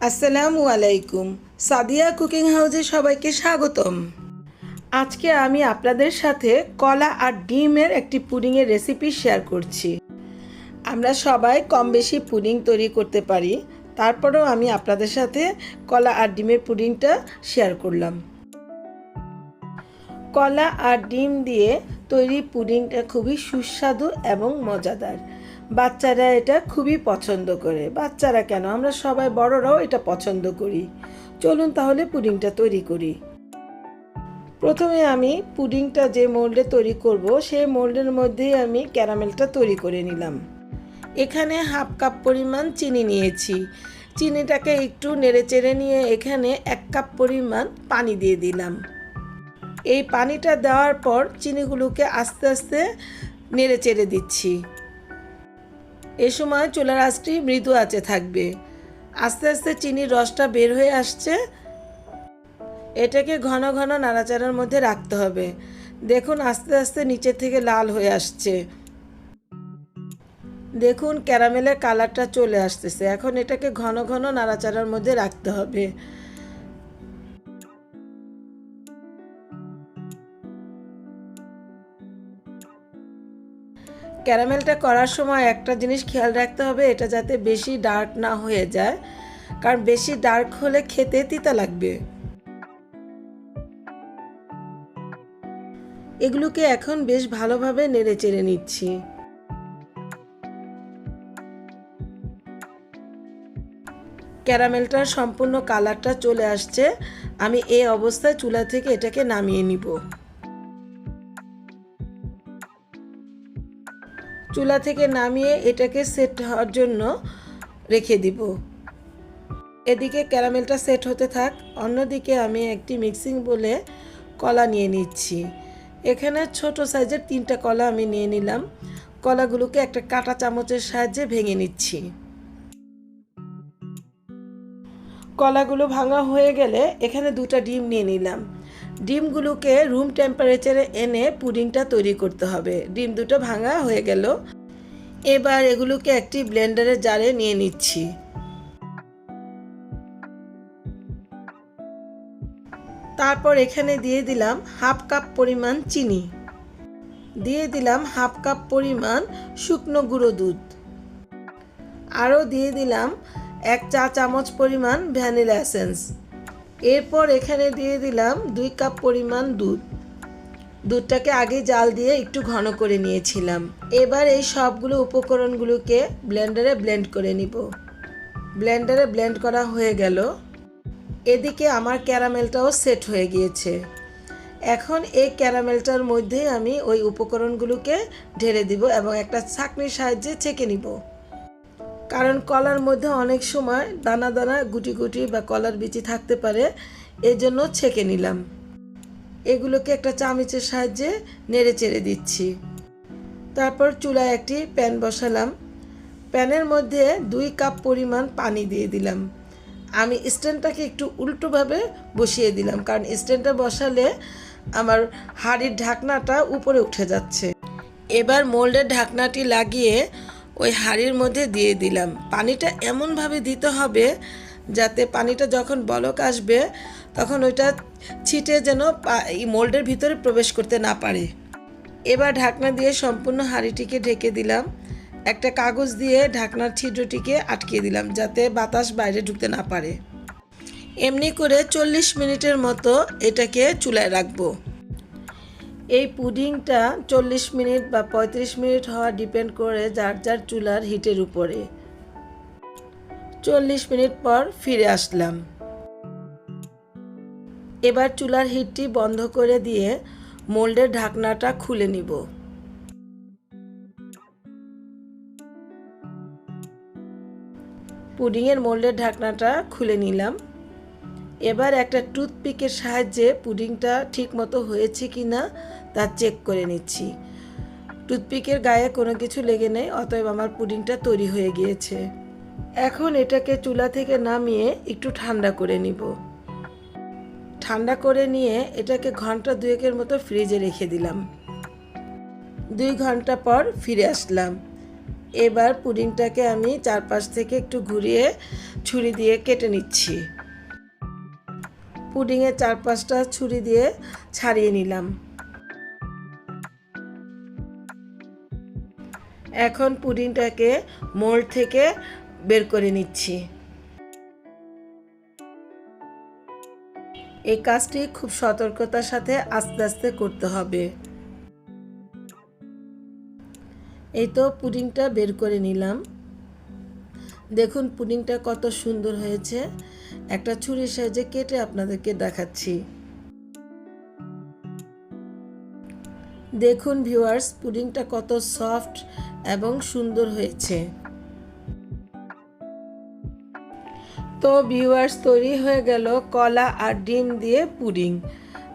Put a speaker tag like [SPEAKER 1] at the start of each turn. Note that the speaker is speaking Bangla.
[SPEAKER 1] আসসালামু আলাইকুম। সাদিয়া কুকিং হাউসে সবাইকে স্বাগতম। আজকে আমি আপনাদের সাথে কলা আর ডিমের একটি পুডিংয়ের রেসিপি শেয়ার করছি। আমরা সবাই কম বেশি পুডিং তৈরি করতে পারি। তারপরেও আমি আপনাদের সাথে কলা আর ডিমের পুডিংটা শেয়ার করলাম। কলা আর ডিম দিয়ে তৈরি পুডিংটা খুবই সুস্বাদু এবং মজাদার। বাচ্চারা এটা খুবই পছন্দ করে। বাচ্চারা কেন? আমরা সবাই বড়রাও এটা পছন্দ করি। চলুন তাহলে পুডিংটা তৈরি করি। প্রথমে আমি পুডিংটা যে মোল্ডে তৈরি করব, সেই মোল্ডের মধ্যেই আমি ক্যারামেলটা তৈরি করে নিলাম। এখানে হাফ কাপ পরিমাণ চিনি নিয়েছি। চিনিটাকে একটু নেড়েচেড়ে নিয়ে এখানে এক কাপ পরিমাণ পানি দিয়ে দিলাম। এই পানিটা দেওয়ার পর চিনিগুলোকে আস্তে আস্তে নেড়ে চেড়ে দিচ্ছি। এ সময় চুলার আঁচটি মৃদু আঁচে থাকবে। আস্তে আস্তে চিনির রসটা বের হয়ে আসছে। এটাকে ঘন ঘন নাড়াচাড়ার মধ্যে রাখতে হবে। দেখুন আস্তে আস্তে নিচে থেকে লাল হয়ে আসছে। দেখুন ক্যারামেলের কালারটা চলে আসতেছে। এখন এটাকে ঘন ঘন নাড়াচাড়ার মধ্যে রাখতে হবে। ক্যারামেলটা করার সময় একটা জিনিস খেয়াল রাখতে হবে, এটা যাতে বেশি ডার্ক না হয়ে যায়। কারণ বেশি ডার্ক হলে খেতে তিতা লাগবে। এগুলোকে এখন বেশ ভালোভাবে নেড়ে চেড়ে নিচ্ছি। ক্যারামেলটার সম্পূর্ণ কালারটা চলে আসছে। আমি এই অবস্থায় চুলা থেকে এটাকে নামিয়ে নিব। চুলা থেকে নামিয়ে এটাকে সেট হওয়ার জন্য রেখে দিব। এদিকে ক্যারামেলটা সেট হতে থাক। অন্যদিকে আমি একটি মিক্সিং বলে কলা নিয়ে নিচ্ছি। এখানে ছোট সাইজের তিনটা কলা আমি নিয়ে নিলাম। কলাগুলোকে একটা কাঁটা চামচের সাহায্যে ভেঙে নিচ্ছি। কলাগুলো ভাঙা হয়ে গেলে এখানে দুটা ডিম নিয়ে নিলাম। ডিমগুলোকে রুম টেম্পারেচারে এনে পুডিংটা তৈরি করতে হবে। ডিম দুটো ভাঙা হয়ে গেল। এবার এগুলোকে একটি ব্লেন্ডারের জারে নিয়ে নিচ্ছি। তারপর এখানে দিয়ে দিলাম হাফ কাপ পরিমাণ চিনি। দিয়ে দিলাম হাফ কাপ পরিমাণ শুকনো গুঁড়ো দুধ। আরও দিয়ে দিলাম এক চা চামচ পরিমাণ ভ্যানিলা এসেন্স। এরপর এখানে দিয়ে দিলাম দুই কাপ পরিমাণ দুধ। দুধটাকে আগে জাল দিয়ে একটু ঘন করে নিয়েছিলাম। এবার এই সবগুলো উপকরণগুলোকে ব্লেন্ডারে ব্লেন্ড করে নিব। ব্লেন্ডারে ব্লেন্ড করা হয়ে গেল। এদিকে আমার ক্যারামেলটাও সেট হয়ে গিয়েছে। এখন এই ক্যারামেলটার মধ্যে আমি ওই উপকরণগুলোকে ঢেলে দিব এবং একটা ছাঁকনির সাহায্যে ছেঁকে নিব। কারণ কলার মধ্যে অনেক সময় দানা দানা, গুটি গুটি বা কলার বিচি থাকতে পারে এই জন্য ছেঁকে নিলাম। এগুলোকে একটা চামচের সাহায্যে নেড়ে চেড়ে দিচ্ছি। তারপর চুলায় একটি প্যান বসালাম। প্যানের মধ্যে দুই কাপ পরিমাণ পানি দিয়ে দিলাম। আমি স্ট্যান্ডটাকে একটু উল্টোভাবে বসিয়ে দিলাম, কারণ স্ট্যান্ডটা বসালে আমার হাড়ির ঢাকনাটা উপরে উঠে যাচ্ছে। এবার মোল্ডের ঢাকনাটি লাগিয়ে ওই হাঁড়ির মধ্যে দিয়ে দিলাম। পানিটা এমনভাবে দিতে হবে যাতে পানিটা যখন বলক আসবে, তখন ওইটা ছিটে যেন এই মোল্ডের ভিতরে প্রবেশ করতে না পারে। এবার ঢাকনা দিয়ে সম্পূর্ণ হাঁড়িটিকে ঢেকে দিলাম। একটা কাগজ দিয়ে ঢাকনার ছিদ্রটিকে আটকে দিলাম যাতে বাতাস বাইরে ঢুকতে না পারে। এমনি করে চল্লিশ মিনিটের মতো এটাকে চুলায় রাখব। এই পুডিংটা চল্লিশ মিনিট বা পঁয়ত্রিশ মিনিট হওয়া ডিপেন্ড করে যার যার চুলার হিটের উপরে। চল্লিশ মিনিট পর ফিরে আসলাম। এবার চুলার হিটটি বন্ধ করে দিয়ে মোল্ডের ঢাকনাটা খুলে নিব। পুডিংয়ের মোল্ডের ঢাকনাটা খুলে নিলাম। এবার একটা টুথপিকের সাহায্যে পুডিংটা ঠিক মতো হয়েছে কি না তা চেক করে নিচ্ছি। টুথপিকের গায়ে কোনো কিছু লেগে নেই, অতএব আমার পুডিংটা তৈরি হয়ে গিয়েছে। এখন এটাকে চুলা থেকে নামিয়ে একটু ঠান্ডা করে নিব। ঠান্ডা করে নিয়ে এটাকে ঘণ্টা দুয়েকের মতো ফ্রিজে রেখে দিলাম। দুই ঘণ্টা পর ফিরে আসলাম। এবার পুডিংটাকে আমি চারপাশ থেকে একটু ঘুরিয়ে ছুরি দিয়ে কেটে নিচ্ছি। পুডিংয়ের চারপাশটা ছুরি দিয়ে ছাড়িয়ে নিলাম। এখন পুডিংটাকে মোল্ড থেকে বের করে নিচ্ছি। এই কাজটি খুব সতর্কতার সাথে আস্তে আস্তে করতে হবে। এই তো পুডিংটা বের করে নিলাম। দেখুন পুডিংটা কত সুন্দর হয়েছে। একটা ছুরির সাহায্যে কেটে আপনাদেরকে দেখাচ্ছি। দেখুন ভিউয়ার্স, পুডিংটা কত সফট এবং সুন্দর হয়েছে। তো ভিউয়ার্স, তৈরি হয়ে গেল কলা আর ডিম দিয়ে পুডিং।